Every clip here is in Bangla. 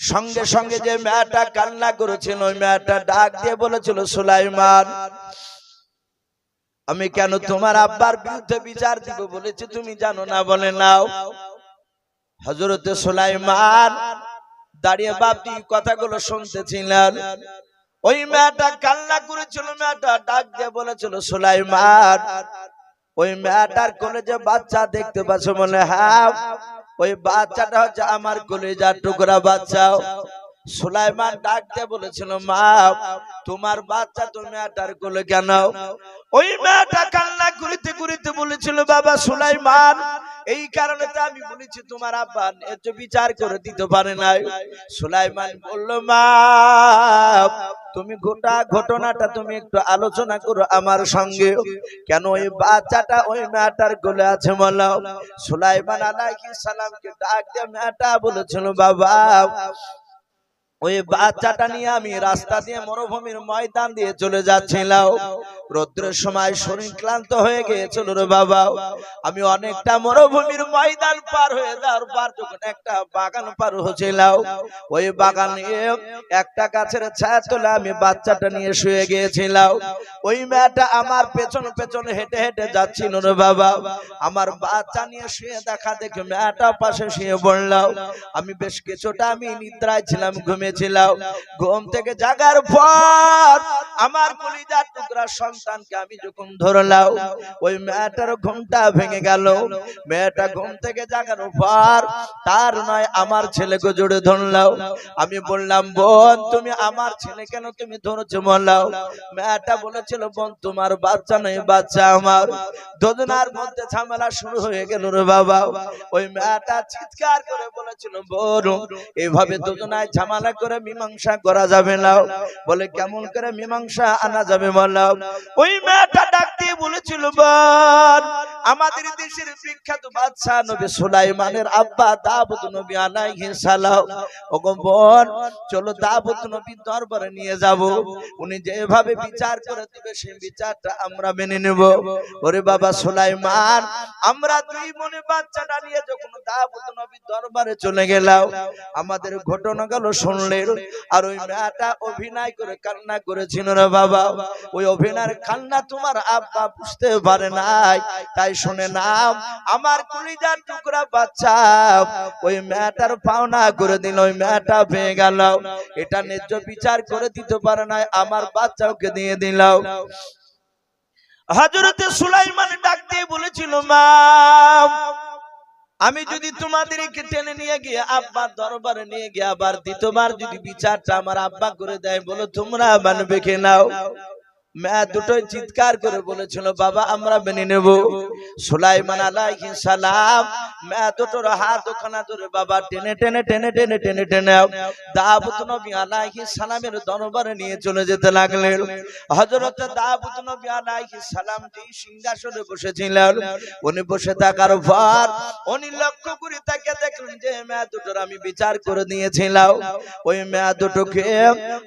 সঙ্গে সঙ্গে যে মেয়েটা কান্না করেছিল ওই মেয়েটা ডাক দিয়ে বলেছিল সুলাইমান আমি কেন তোমার আব্বার বিরুদ্ধে বিচার দিব বলেছি তুমি জানো না বলে নাও। হজরতে সুলাইমান দাঁড়িয়ে বাপটি কথাগুলো শুনতেছিলেন। ওই মেয়েটা কান্না করেছিল মেয়েটা ডাক দিয়ে বলেছিল সুলাইমান ওই মেয়েটার কোলে যে বাচ্চা দেখতে পাচ্ছ বলে হ্যাঁ ওই বাচ্চাটা হচ্ছে আমার কলেজার টুকরা বাচ্চাও সুলাইমান ডাকতে বলেছিল, মা, তোমার বাচ্চা তুমি মেয়েটার কোলে কেন? ওই মেয়েটা কান্না করিতে করিতে বলেছিল, বাবা সুলাইমান এই কারণে তো আমি বলেছি, তোমার আব্বা এত বিচার করে দিতে পারে নাই। সুলাইমান বলল, মা, তুমি গোটা ঘটনাটা তুমি একটু আলোচনা করো আমার সঙ্গে। কেন ওই বাচ্চাটা ওই মেয়েটার গোলে আছে বলো? সুলাইমান আলাইহিস সালামকে ডাক দিয়ে মেয়েটা বলেছিল, বাবা ওই বাচ্চাটা নিয়ে আমি রাস্তা দিয়ে মরুভূমির ময়দান দিয়ে চলে যাচ্ছিলাম। রৌদ্রের সময় শরীর ক্লান্ত হয়ে গিয়েছিল রে বাবা। আমি অনেকটা মরুভূমির ময়দান পার হয়ে যাওয়ার পর যখন একটা বাগান পার হয়েছিলাম ওই বাগানে একটা গাছের ছায়া তোলে আমি বাচ্চাটা নিয়ে শুয়ে গিয়েছিলাম। ওই মেয়েটা আমার পেছন পেছন হেঁটে হেঁটে যাচ্ছিল রে বাবা। আমার বাচ্চা নিয়ে শুয়ে দেখা দেখে মেয়েটা পাশে শুয়ে পড়লাম। আমি বেশ কিছুটা আমি নিদ্রায় ছিলাম ঘুম থেকে জাগার পর আমার কলিজার টুকরা সন্তানকে আমি যখন ধরলাম, ওই মেয়েটার ঘুমটা ভেঙে গেল। মেয়েটা ঘুম থেকে জাগার পর তার নয়, আমার ছেলেকে ধরলাম। আমি বললাম, বোন, তুমি আমার ছেলে কেন তুমি ধরেছো বললাম? মেয়েটা বলেছিল, বোন, তোমার বাচ্চা নেই বাচ্চা আমার। দুজনার মধ্যে ঝামেলা শুরু হয়ে গেল রে বাবা। ওই মেয়েটা চিৎকার করে বলেছিল, বোন, এভাবে দুজনায় ঝামেলা করে মীমাংসা করা যাবে না। বলে কেমন করে মীমাংসা আনা যাবে বললাম ওই মেয়েটা ডাক দিয়ে বলেছিল আমাদের দেশের বিখ্যাত বাদশাহ নবী সুলাইমানের আব্বা দাউদ নবী আলাইহিস সালাম। ওগো বোন, চলো দাউদ নবী দরবারে নিয়ে যাব। উনি যেভাবে বিচার করে দিবে, সেই বিচারটা আমরা মেনে নেব। ওরে বাবা সুলাইমান, আমরা দুই মনে বাচ্চাটা নিয়ে যখন দাউদ নবী দরবারে চলে গেলাম, আমাদের ঘটনা গেল শুনলেন। আর ওই মেয়েটা অভিনয় করে কান্না করেছিল বাবা। ওই অভিনয়ের কান্না তোমার আব্বা বুঝতে পারে নাই। তাই শুনে নাম আমার টুকরা বাচ্চা, ওই মেয়েটার পাওনা করে দিল, ওই মেয়েটা পেয়ে গেল। এটা ন্যায্য বিচার করে দিতে পারে নাই, আমার বাচ্চাকে দিয়ে দিল। হজরতে সুলাইমান ডাক দিয়ে বলেছিল, মা আমি যদি তোমাদেরকে টেনে নিয়ে গিয়ে আব্বার দরবারে নিয়ে গিয়ে আবার দ্বিতীয়বার যদি বিচারটা আমার আব্বা করে দেয় বলো, তোমরা মানবে কে নাও মেয়া দুটোই চিৎকার করে বলেছিল, বাবা, আমরা মেনে নেব। সুলাইমান আলাইহিস সালাম মেয়া দুটোর হাত ওখানা ধরে, বাবা, টেনে টেনে টেনে টেনে টেনে টেনে দাউদ নবী আলাইহিস সালামের দরবারে নিয়ে চলে যেতে লাগলেন। হযরত দাউদ নবী আলাইহিস সালাম যে সিংহাসনে বসেছিলেন, উনি বসে থাকার পর উনি লক্ষ্য করে তাকে দেখলেন যে মেয়া দুটোর আমি বিচার করে দিয়েছিলাম। ওই মেয়া দুটোকে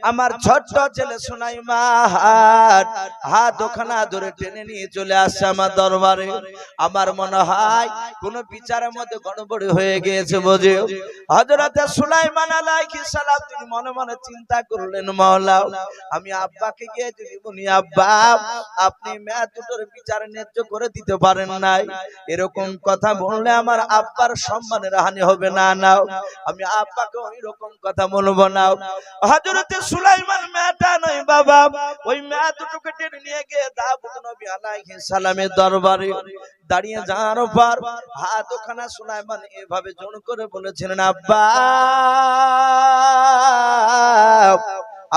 আমার ছোট্ট ছেলে সুলাইমান হাত ওখানা ধরে টেনে নিয়ে চলে আসছে আমার দরবারে। আমার মনে হয় কোন বিচারের মধ্যে গড়বড়ি হয়ে গিয়েছে বুঝে হযরত সুলাইমান আলাইহিস সালাম তিনি মনে মনে চিন্তা করলেন, মাওলা, আমি আব্বাকে গিয়ে যদি বলি, আব্বা, আপনি মেয়া দুটোর বিচার ন্যায্য করে দিতে পারেন নাই। এরকম কথা বললে আমার আব্বার সম্মানের হানি হবে না, নাও। আমি আব্বাকে ওই রকম কথা বলব না হযরতে সুলাইমান মেয়েটা নয় বাবা, ওই মেয়া দাঁড়িয়ে যাওয়ার পর হাত ওখানা সুলাইমান এভাবে জোর করে বলেছিলেন, আব্বা,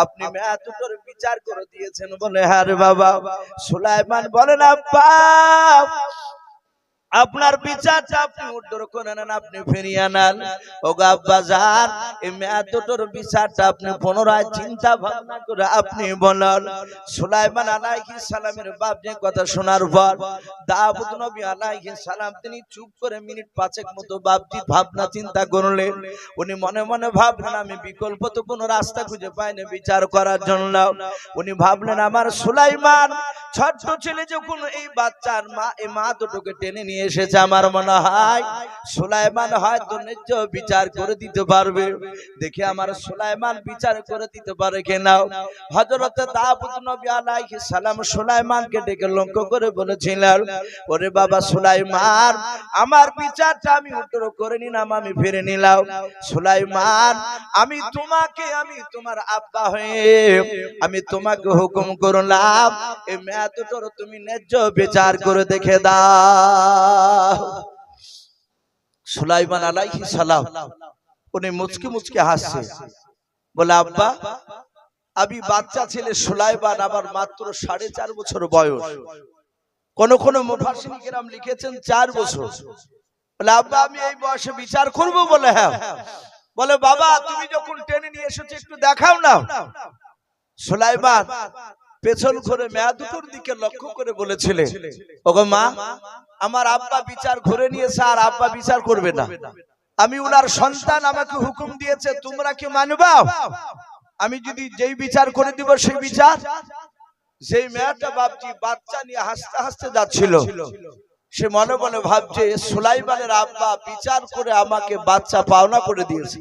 আপনি দুটোর বিচার করে দিয়েছেন বলে হ্যাঁ বাবা। সুলাইমান বলেন, আব্বা আপনার বিচারটা আপনি উদ্ধার করে নেন, আপনি ফিরিয়ে নেন। ও যান এই মেয়া দুটোর বিচারটা আপনি পুনরায় চিন্তা ভাবনা করে আপনি বলেন। সুলাইমান আলাইহিস সালামের বাপ কথা শোনার পর, দাউদ নবী আলাইহিস সালাম তিনি চুপ করে মিনিট পাঁচেক মতো বাপজি ভাবনা চিন্তা করলেন। উনি মনে মনে ভাবলেন, আমি বিকল্প তো কোনো রাস্তা খুঁজে পাইনি বিচার করার জন্য। উনি ভাবলেন, আমার সুলাইমান, ছোট্ট ছেলে যখন এই বাচ্চার মা, এই মা দুটোকে টেনে নিয়ে এসেছে আমার মনে হয়। সুলাইমান হয়তো ন্যায্য বিচার করে দিতে পারবে। দেখে আমার সুলাইমান বিচার করে দিতে পারে কিনা। হযরত দাউদ নবী আলাইহিস সালাম সুলাইমানকে ডেকে লক্ষ্য করে বলেছিলেন, ওরে বাবা সুলাইমান, আমার বিচারটা আমি উত্তর করে নিলাম, আমি ফিরে নিলাম। সুলাইমান, আমি তোমাকে, আমি তোমার আব্বা হয়ে, আমি তোমাকে হুকুম করলাম এই মেয়া তুমি ন্যায্য বিচার করে দেখে দাও। সুলাইমান আলাইহি সালাম, উনি মুচকি মুচকি হাসছে। বলে, আব্বা, আমি বাচ্চা ছেলে সুলাইমান, আমার মাত্র সাড়ে চার বছর বয়স। কোন কোন কিরাম লিখেছেন চার বছর। বলে, আব্বা, আমি এই বয়সে বিচার করব বলে হ্যাঁ। বলে, বাবা, তুমি যখন টেনে নিয়ে এসেছ, একটু দেখাও না। সুলাইমান পেছন করে মেয়া দুটোর দিকে লক্ষ্য করে বলেছিলে ওগো মা আমার আব্বা বিচার ঘুরে নিয়েছে আর আব্বা বিচার করবে না। আমি উনার সন্তান আমাকে হুকুম দিয়েছে তোমরা কি মানবা? আমি যদি যেই বিচার করে দিব সেই বিচার সেই মেয়েটা ভাবছি বাচ্চা নিয়ে হাসতে হাসতে যাচ্ছিল সে মনে মনে ভাবছে সুলাইমানের আব্বা বিচার করে আমাকে বাচ্চা পাওনা করে দিয়েছে।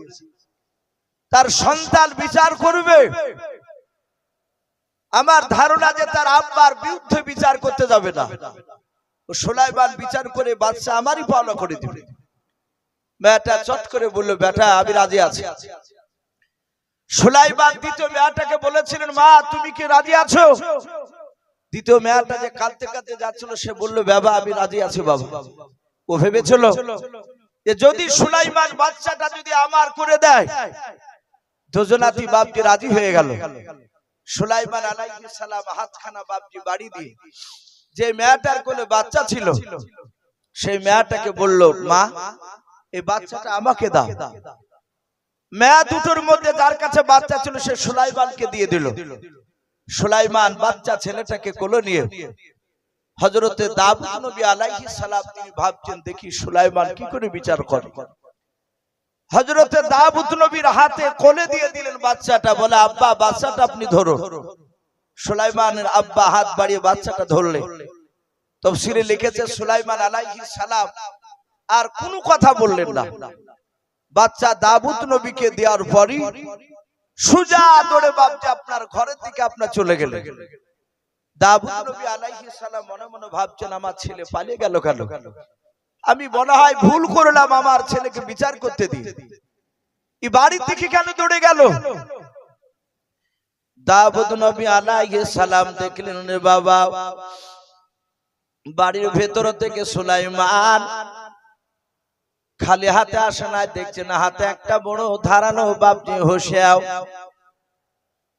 তার সন্তান বিচার করবে। আমার ধারণা যে তার আব্বার বিরুদ্ধে বিচার করতে যাবে না। ও সুলাইমান বিচার করে বাচ্চা আমারই পাওনা করে দিবে। মেয়েটা চট করে বলল, বেটা, আমি রাজি আছি। সুলাইমান দ্বিতীয় মেয়েটাকে বলেছিলেন, মা, তুমি কি রাজি আছো? দ্বিতীয় মেয়েটা যে কাঁদতে কাঁদতে যাচ্ছিল, সে বলল, বাবা, আমি রাজি আছি বাবা। ও ভেবেছিল যে যদি সুলাইমান বাচ্চাটা যদি আমার করে দেয়, দুজনাতি বাপজি রাজি হয়ে গেল। সুলাইমান হাতখানা বাড়ি দিয়ে যে মেয়েটার বাচ্চা ছিল, সেই মেয়েটাকে বলল, মা, এই বাচ্চাটা আমাকে দাও। মেয়া দুটোর মধ্যে যার কাছে বাচ্চা ছিল, সে সুলাইমানকে দিয়ে দিল। সুলাইমান বাচ্চা ছেলেটাকে কোলে নিয়ে হজরতে দাউদ নবী আলাইহিস সালাম তিনি ভাবছেন, দেখি সুলাইমান কি করে বিচার করে? হজরতে দাউদ নবীর হাতে কোলে দিয়ে দিলেন বাচ্চাটা, বলে, আব্বা, বাচ্চাটা আপনি ধরো সুলাইমানের আব্বা হাত বাড়িয়ে বাচ্চাটা ধরলে। তফসিরে লিখেছে, সুলাইমান আলাইহিস সালাম আর কোনো কথা বললেন না। বাচ্চা দাবুত নবীকে দেওয়ার পরই সুজা দৌড়ে বাপজি আপনার ঘরের দিকে আপনার চলে গেলেন দাবুত নবী আলাইহিস সালাম মনে মনে ভাবছেন, আমার ছেলে পালিয়ে গেল কেন? আমি মনে হয় ভুল করলাম আমার ছেলেকে বিচার করতে দিই এই বাড়ির দিকে কেন দৌড়ে গেল? দাবুদ নবী আলাইহিস সালাম দেখলেন রে বাবা, বাড়ির ভেতর থেকে সুলাইমান খালি হাতে আসে না দেখছে না, হাতে একটা বড় ধারানো বাপজি হোসেও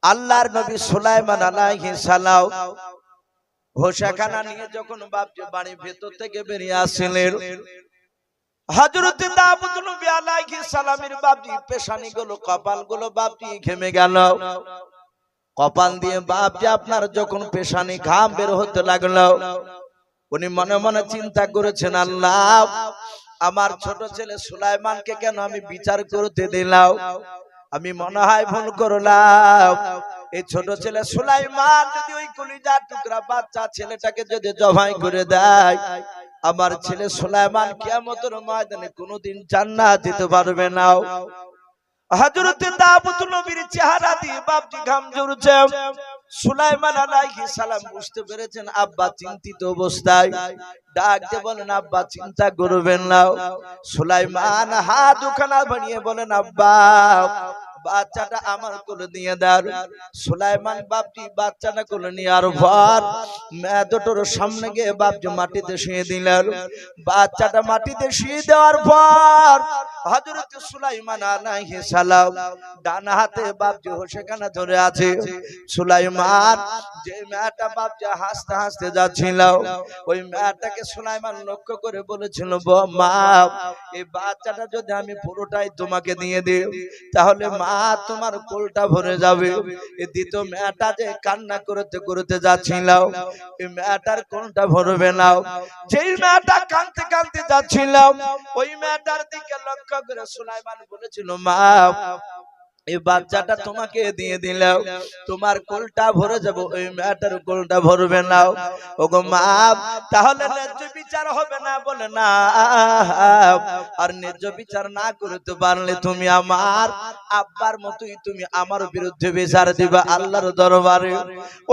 আল্লাহর নবী সুলাইমান আলাইহিস সালাম হোসাখানা নিয়ে যখন বাপজি বাড়ির ভেতর থেকে বেরিয়ে আসছিলেন বাপজি পেশানি গুলো, কপাল দিয়ে আপনার যখন পেশানি ঘাম হতে লাগল, উনি মনে মনে চিন্তা করেছেন আমার ছোট ছেলে সুলাইমানকে কেন আমি বিচার করতে দিলাম? আমি মনে হয় ভুল করলাম। এই ছোট ছেলে সুলাইমান যদি ওই কলিজার টুকরা বাচ্চা ছেলেটাকে যদি জবাই করে দেয়, আমার ছেলে সুলাইমান কিয়ামতের ময়দানে কোনোদিন জান্নাত দিতে পারবে না। হযরত দাউদ নবীর চেহারা দিয়ে বাপজি ঘাম ঝরছে। সুলাইমান আলাইহিস সালাম বুঝতে পেরেছেন আব্বা চিন্তিত অবস্থায়। ডাক দিয়ে বলেন, আব্বা, চিন্তা করবেন না। সুলাইমান হাত দুখানা বানিয়ে বলেন, আব্বা বাচ্চাটা আমার কোলে নিয়ে দেন সুলাইমান বাপটি বাচ্চাটা কোলে নেওয়ার পর মেয়েদটোর সামনে গিয়ে বাপজি মাটিতে শুয়ে দিলেন। বাচ্চাটা মাটিতে শুয়ে দেওয়ার পর হযরত সুলাইমান আলাইহিস সালাম ডান হাতে বাপজি ধরে আছে। সুলাইমান, যে মেয়েটা বাপজি হাসতে হাসতে যাচ্ছিল, ওই মেয়েটাকে সুলাইমান লক্ষ্য করে বলেছিল মা, এই বাচ্চাটা যদি আমি পুরোটাই তোমাকে দিয়ে দিই, তাহলে মা তোমার কোলটা ভরে যাবে। এই দ্বিতীয় মেয়েটা যে কান্না করতে করতে যাচ্ছিল এই মেয়েটার কোলটা ভরবে না। যেই মেয়েটা কাঁদতে কাঁদতে যাচ্ছিল, ওই মেয়েটার দিকে লক্ষ্য সুলাইমান বলেছিল মা এই বাচ্চাটা তোমাকে দিয়ে দিলাম। তোমার কোলটা ভরে যাব, ওই মেয়েটার কোলটা ভরবে না। ওগো মা, তাহলে ন্যায্য বিচার হবে না বলে না। আর ন্যায্য বিচার না করতে পারলে তুমি আমার আব্বার মতোই তুমি আমার বিরুদ্ধে বিচার দিবা আল্লাহর দরবারে।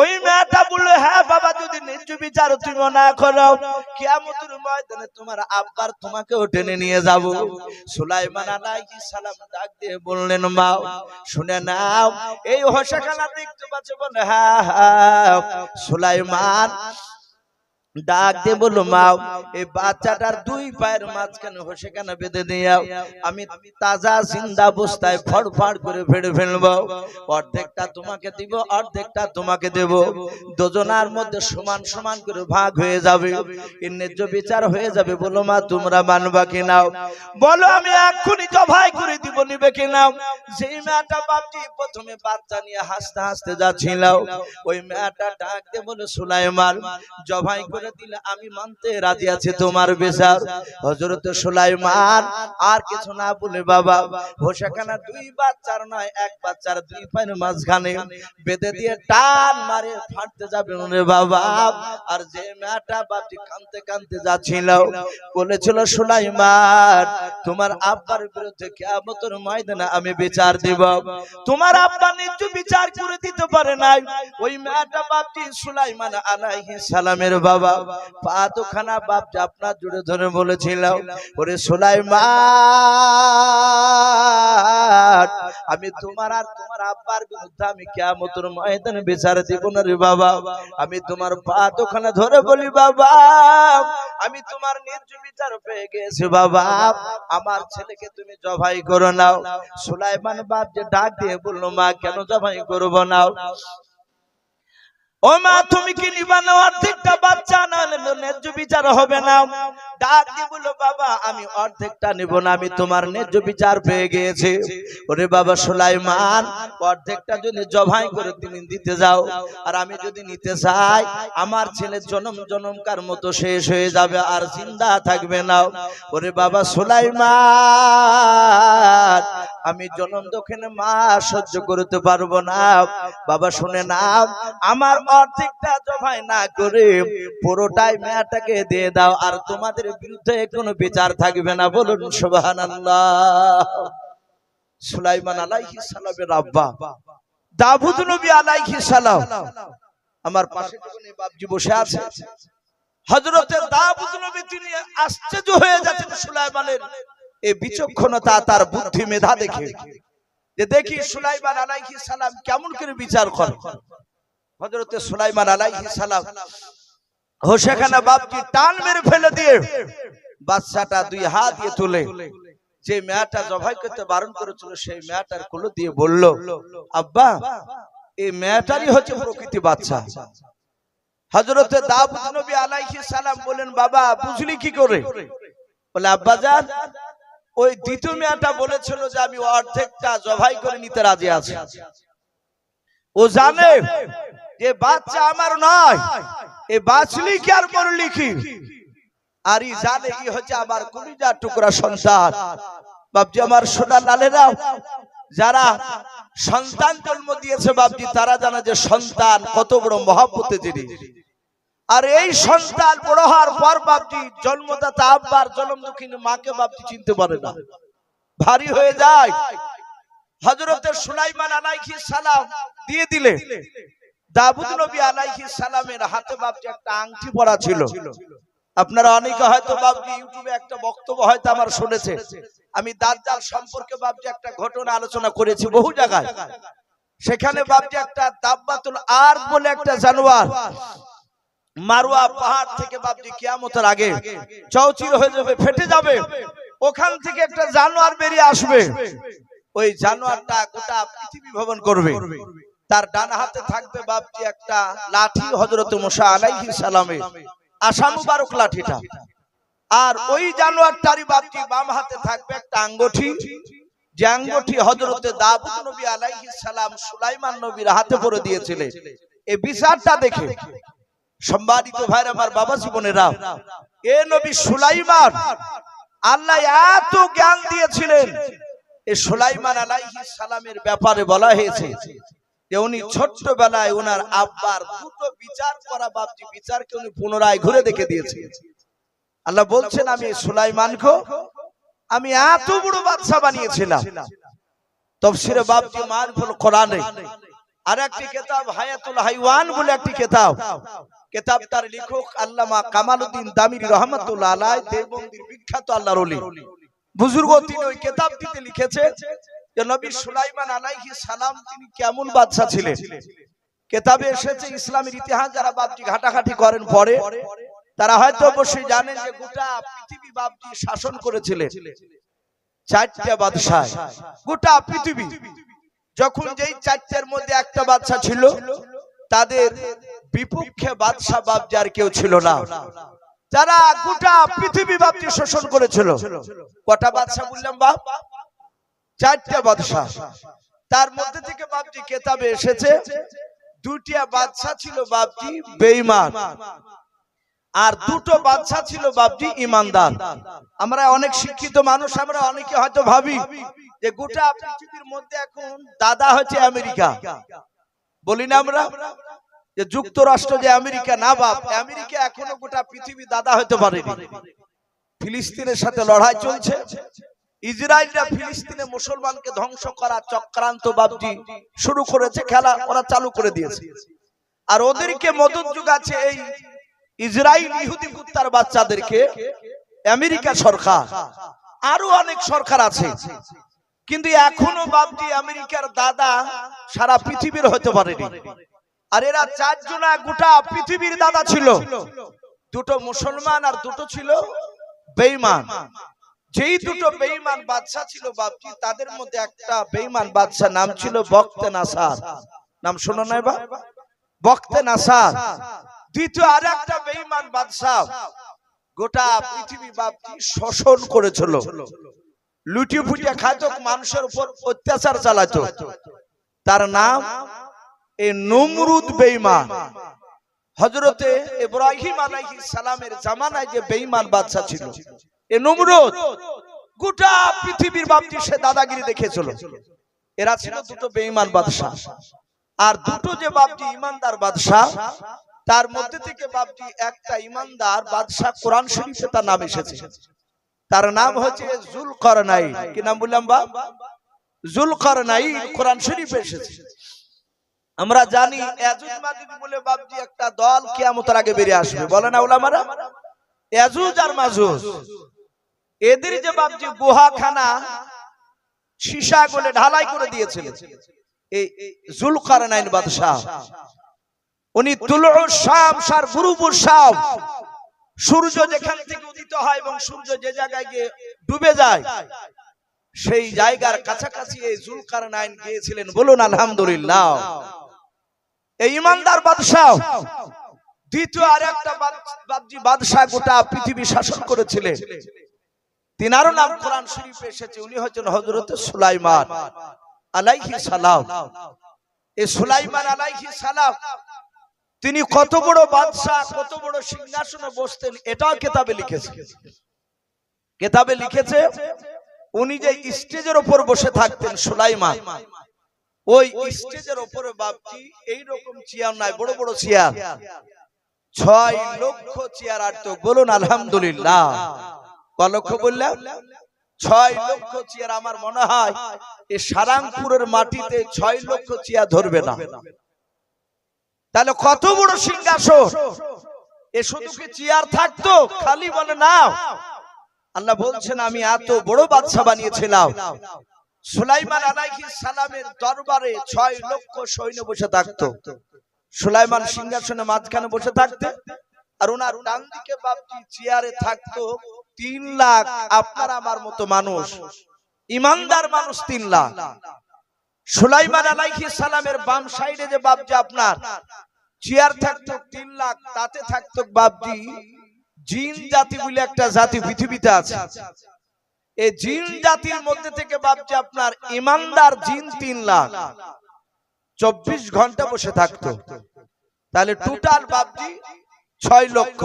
ওই মেয়েটা বলল হ্যাঁ বাবা, যদি ন্যায্য বিচার তুমি না করো, কিয়ামতের ময়দানে তোমার আব্বার তোমাকেও টেনে নিয়ে যাব। সুলাইমান আলাইহিস সালাম ডাক দিয়ে বললেন, মা শুনে নাও। এই হসাখানা দেখতে পাচ্ছ বলে হা সুলাইমান ডাক দিয়ে বলল মা এই বাচ্চাটার দুই পায়ের মাঝখানে হোসেখানা বেঁধে দিয়াও আমি তাজা জিন্দা অবস্থায় ফড়ফড় করে ফেড়ে ফেলব। অর্ধেকটা তোমাকে দিব অর্ধেকটা তোমাকে দেব। দুজনার মধ্যে সমান সমান করে ভাগ হয়ে যাবে। ন্যায্য বিচার হয়ে যাবে। বলো মা তোমরা মানবা কি নাও? বলো আমি এক্ষুনি জবাই করে দিব নিবে কি নাও? যেই মেয়েটা বাপটি প্রথমে বাচ্চা নিয়ে হাসতে হাসতে যাচ্ছিল ওই মেয়েটা ডাক দিয়ে বলে সুলাইমান জবাই করে দিলে, আমি মানতে রাজি আছি তোমার হজরত আর কিছু না বলে বাবা হোসাখানা দুই বাচ্চার নয়, এক বাচ্চার দুই পায়ের মাঝখানে বেঁধে দিয়ে টান মারে ফাটতে যাবে বাবা। আর যে মেয়েটা বাপটি কানতে কানতে যাচ্ছিল বলেছিল সুলাইমান, তোমার আব্বার বিরুদ্ধে কিয়ামতের ময়দানে আমি বিচার দিব। তোমার আব্বা নিজ বিচার করে দিতে পারে নাই। ওই মেয়েটা বাপটি সুলাইমান আলাইহিস সালামের বাবা। পা দুখানা বাপটি আপনার জুড়ে ধরে বলেছিল ওরে সুলাইমান, আমি তোমার আর তোমার আব্বার বিরুদ্ধে আমি কিয়ামতের ময়দানে বিচার দিব না রে বাবা। আমি তোমার পা দুখানা ধরে বলি, বাবা, আমি তোমার ন্যায্য বিচার পেয়ে গেছি, বাবা। আমার ছেলেকে তুমি জবাই করো নাও। সুলাইমান বাপ যে ডাক দিয়ে বলল, মা, কেন জবাই করব নাও? ও তুমি কি নিবা না অর্ধেকটা বাচ্চা? না ন্যায্য বিচার হবে না। ডাক দিয়ে বাবা, আমি অর্ধেকটা নিব না, আমি তোমার ন্যায্য বিচার পেয়ে গিয়েছি। ওরে বাবা সুলাইমান, অর্ধেকটা যদি করে তুমি দিতে যাও, আর আমি যদি নিতে চাই, আমার ছেলে জনম জনমকার মতো শেষ হয়ে যাবে, আর থাকবে না। ওরে বাবা সুলাইমান, আমি জনম দক্ষিণে মা সহ্য করতে পারব না। বাবা, শুনে নাও, আমার অর্ধেকটা জবাই না করে পুরোটাই মেয়েটাকে দিয়ে দাও, আর তোমাদের বিরুদ্ধে কোনো বিচার থাকবে না। বলুন, সুবহানাল্লাহ। সুলাইমান আলাইহিস সালামের আব্বা। নবী আলাইহিস সালাম। আমার পাশে বাপজি বসে আছে দাউদ নবী তিনি আশ্চর্য হয়ে যাচ্ছেন সুলাইমানের এই বিচক্ষণতা, তার বুদ্ধি মেধা দেখে। যে দেখি সুলাইমান আলাইহিস সালাম কেমন করে বিচার করে। হযরতে সুলাইমান আলাইহিস সালাম হোসেখানা বাপকে টান মেরে ফেলে দিয়ে বাচ্চাটা দুই হাত দিয়ে তুলে, যে মেয়াটা জবাই করতে বারণ করেছিল, সেই মেয়াটার কুলো দিয়ে বলল, আব্বা, এই মেয়াটারই হচ্ছে প্রকৃতি বাচ্চা। হযরতে দাউদ নবী আলাইহিস সালাম বলেন বাবা, বুঝলি কি করে? বলে, আব্বা জান, ওই দ্বিতীয় মেয়াটা বলেছিল যে আমি অর্ধেকটা জবাই করে নিতে রাজি আছি। ও জানে যে বাচ্চা আমার নয়, এ বাঁচলি কি আর মরলি কি আর ই জানে ই হচ্ছে আমার কলিজা টুকরা সন্তান। বাপজি, আমার সোনা লালেরা যারা সন্তান জন্ম দিয়েছে, বাপজি, তারা জানে যে সন্তান কত বড় মহাব্বতে জিনিস। আর এই সন্তান বড় হওয়ার পর বাপজি, জন্মদাতা আব্বার জন্ম দক্ষিণে মাকে বাপজি চিনতে পারে না। ভারী হয়ে যায়। হজরতের সুলাইমান আলাইহিস সালাম দিয়ে দিলে। দাউদ নবী আলাইহিস সালামের হাতে বাপজি একটা আংটি পরা ছিল। আপনারা অনেকে হয়তো বাপজি ইউটিউবে একটা বক্তব্য হয়তো আমার শুনেছে। আমি দাজ্জাল সম্পর্কে বাপজি একটা ঘটনা আলোচনা করেছি বহু জায়গায়। সেখানে বাপজি একটা দাব্বাতুল আর বলে একটা জানোয়ার। মারুয়া পাহাড় থেকে বাপজি কিয়ামতের আগে চৌচির হয়ে যাবে ফেটে যাবে। ওখান থেকে একটা জানোয়ার বেরিয়ে আসবে। ওই জানোয়ারটা গোটা পৃথিবী ভ্রমণ করবে। তার ডান হাতে থাকবে বাপজি একটা লাঠি হজরত মুসা আলাইহিস সালামে আশা মুবারক লাঠিটা। আর ওই জানোয়ারটারই বাপজি বাম হাতে থাকবে একটা আঙ্গুঠি। যে আঙ্গুঠি হজরতে দাউদ নবী আলাইহিস সালাম সুলাইমান নবীর হাতে পরে দিয়েছিলেন। এই বিচারটা দেখে সম্মানিত ভাইরা আমার বাবা জীবনেরা, এ নবী সুলাইমান আল্লাহ এত জ্ঞান দিয়েছিলেন সুলাইমান আলাইহিস সালামের ব্যাপারে বলা হয়েছে যে উনি ছোট্টবেলায় ওনার আব্বার দুটো বিচার করা বাপজি বিচারকে উনি পুনরায় ঘুরে দেখে দিয়েছে। আল্লাহ বলছেন, আমি সুলাইমানকে আমি এত বড় বাদশা বানিয়েছিলাম। তফসিরে বাপজি মারফুল কোরআনে আর একটি কিতাব, হায়াতুল হাইওয়ান বলে একটি কিতাব। কিতাব তার লেখক আল্লামা কামালউদ্দিন দামিরি রহমাতুল্লাহ আলাই দেওবন্দির বিখ্যাত আল্লাহর ওলি। বুজুর্গ তিনি ওই কিতাবটিতে লিখেছে যে নবী সুলাইমান আলাইহিস সালাম তিনি কেমন বাদশা ছিলেন। কিতাবে এসেছে ইসলামের ইতিহাস, যারা বাপজি ঘাটাঘাটি করেন পরে, তারা হয়তো অবশ্যই জানেন যে গোটা পৃথিবী বাপজি শাসন করেছিলেন। চারটা বাদশাহ গোটা পৃথিবী। যখন যেই চারটার মধ্যে একটা বাদশা ছিল, তাদের বিপক্ষে বাদশা বাপজি আর কেউ ছিল না। যারা গোটা পৃথিবী বাপজি শোষণ করেছিল। কটা বাদশা বললাম বাপ? চারটা বাদশা তার মধ্যে থেকে বাপজি কেতাবে এসেছে। দুটিয়া বাদশা ছিল বাপজি বেঈমান। আর দুটো বাদশা ছিল বাপজি ইমানদার আমরা অনেক শিক্ষিত মানুষ, আমরা অনেকে হয়তো ভাবি যে গোটা পৃথিবীর মধ্যে এখন দাদা হচ্ছে আমেরিকা। বলি না আমরা? যে যুক্তরাষ্ট্র, যে আমেরিকা, না বাপ আমেরিকা এখনও গোটা পৃথিবী দাদা হতে পারেনি। ফিলিস্তিনের সাথে লড়াই চলছে। ইসরায়েলরা ফিলিস্তিনে মুসলমানকে ধ্বংস করা চক্রান্ত বাবজি শুরু করেছে, খেলা ওরা চালু করে দিয়েছে। আর ওদেরকে মদত যোগাচ্ছে এই ইসরায়েল ইহুদি কুত্তার বাচ্চাদেরকে, আমেরিকা সরকার। আরও অনেক সরকার আছে। কিন্তু এখনও বাবজি আমেরিকার দাদা সারা পৃথিবীর হতে পারেনি। আর এরা চারজনা গোটা পৃথিবীর দাদা ছিল। দুটো মুসলমান আর দুটো ছিল বেঈমান। যেই দুটো বেঈমান বাদশা ছিল, বাপজি, তাদের মধ্যে একটা বেঈমান বাদশা নাম ছিল বক্তে নাসার। নাম শোনো নাই বা বক্তে নাসার। দ্বিতীয় আর একটা বেঈমান বাদশা গোটা পৃথিবী বাপজি শোষণ করেছিল। লুটি ফুটিয়া খাইত, মানুষের উপর অত্যাচার চালাতো তার নাম এ নমরুদ বেঈমান। হজরতে ইব্রাহিম সালামের জামানায় যে বেঈমান বাদশা ছিল, এ নমরুদ, গোটা পৃথিবীর সে দাদাগিরি দেখেছিল এরা ছিল দুটো বেঈমান বাদশা। আর দুটো যে বাপজি ইমানদার বাদশা, তার মধ্যে থেকে বাপজি একটা ইমানদার বাদশা কোরআন শরীফে তার নাম এসেছে। তার নাম হচ্ছে জুলকারনাই কি নাম বললাম বাপ জুলকারনাই কোরআন শরীফে এসেছে। আমরা জানি বলে বাপজি একটা দল কিয়ামতের আগে বেরিয়ে আসবে। বলে না ওলামারা ইয়াজুজ আর মাজুজ এদের যে বাপজি গুহাখানা, সীসা গলে ঢালাই করে দিয়েছিল। এই বাদশাহ। উনি তুলু শাম সার গুরুপুর শাম সূর্য যেখান থেকে উদিত হয় এবং সূর্য যে জায়গায় গিয়ে ডুবে যায়, সেই জায়গার কাছাকাছি এই জুলকারনাইন গিয়েছিলেন বলুন আলহামদুলিল্লাহ। ইমানদার বাদশাহ, দ্বিতীয় আর একটা বাদশাহ গোটা পৃথিবী শাসন করেছিলেন তিনারও নাম কোরআন শরীফে এসেছে, উনি হচ্ছেন হজরত সুলাইমান আলাইহি সালাম। এই সুলাইমান আলাইহি সালাম, তিনি কত বড় বাদশাহ, কত বড় সিংহাসনে বসতেন, এটাও কেতাবে লিখেছে। কেতাবে লিখেছে, উনি যে স্টেজের উপর বসে থাকতেন সুলাইমান ওই স্টেজের উপরে বাপজি এইরকম চেয়ার নাই বড় বড় চেয়ার ছয় লক্ষ চেয়ার আটতো বলুন আলহামদুলিল্লাহ। ক লক্ষ বললাম ছয় লক্ষ চেয়ার আমার মনে হয় এই সারাংপুরের মাটিতে ছয় লক্ষ চেয়ার ধরবে না। তাহলে কত বড় সিংহাসন? এ শুধু কি চেয়ার থাকতো? খালি বলে না আল্লাহ বলছেন আমি এত বড় বাদশা বানিয়েছিলাম। সুলাইমান আলাইহিস সালামের দরবারে ছয় লক্ষ সৈন্য বসে সুলাইমান সিংহাসনে মাঝখানে বসে থাকতে আর ওনার ডান দিকে বাপজি চেয়ারে তিন লাখ আপনার আমার মতো মানুষ। ইমানদার মানুষ তিন লাখ। সুলাইমান আলাইহিস সালামের বাম সাইডে যে বাপজি আপনার, চেয়ার থাকতো তিন লাখ, তাতে থাকতো বাপজি জিন জাতি বলে একটা জাতি পৃথিবীতে আছে। এই জিন জাতির মধ্যে থেকে ভাবছে আপনার ইমানদার জিন তিন লাখ। চব্বিশ ঘণ্টা বসে থাকতো। তাহলে টোটাল বাবজি ছয় লক্ষ।